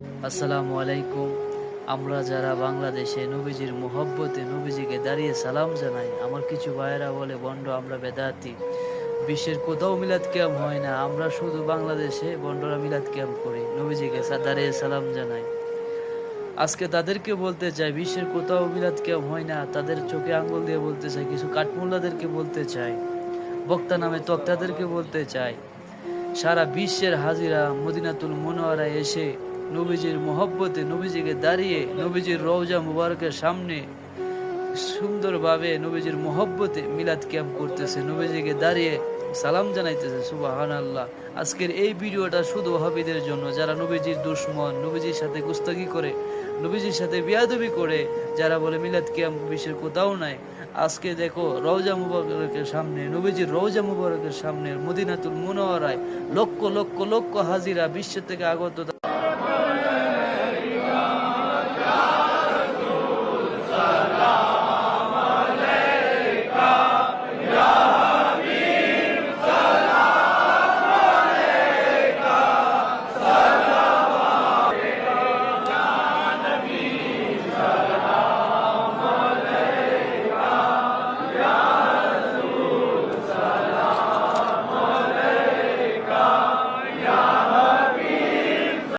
আসসালামু আলাইকুম। আমরা যারা বাংলাদেশে নবীজির মোহব্বতে নবীজিকে দাঁড়িয়ে সালাম জানাই, আমার কিছু ভাইয়েরা বলে, বন্ড, আমরা বেদাতি। বিশ্বের কোথাও মিলাদ ক্যাম্প হয় না, আমরা শুধু বাংলাদেশে বন্ডরা মিলাদ ক্যাম্প করি। নবীজিকে দাঁড়িয়ে সালাম জানাই। আজকে তাদেরকে বলতে চাই, বিশ্বের কোথাও মিলাদ ক্যাম্প হয় না, তাদের চোখে আঙ্গুল দিয়ে বলতে চাই, কিছু কাঠমোল্লাদেরকে বলতে চাই। বক্তা নামে তক্তাদেরকে বলতে চাই, সারা বিশ্বের হাজিরা মদিনাতুল মনোয়ারা এসে নবীজির মোহব্বতে নবীজিকে দাঁড়িয়ে নবীজির রওজা মুবারকের সামনে সুন্দরভাবে নবীজির মোহব্বতে মিলাদ ক্যাম্প করতেছে। নবীজিকে দাঁড়িয়ে সালাম জানাইতেছে সুবাহান আল্লাহ আজকের এই ভিডিওটা শুধু ওহাবিদের জন্য, যারা নবীজির দুশ্মন, নবীজির সাথে গুস্তাগি করে, নবীজির সাথে বিয়াদবি করে, যারা বলে মিলাদ ক্যাম্প বিশ্বের কোথাও নাই, আজকে দেখো রওজা মুবারকের সামনে, নবীজির রওজা মুবারকের সামনে মদিনাতুল মুনওয়ারায় লক্ষ লক্ষ লক্ষ হাজিরা বিশ্ব থেকে আগত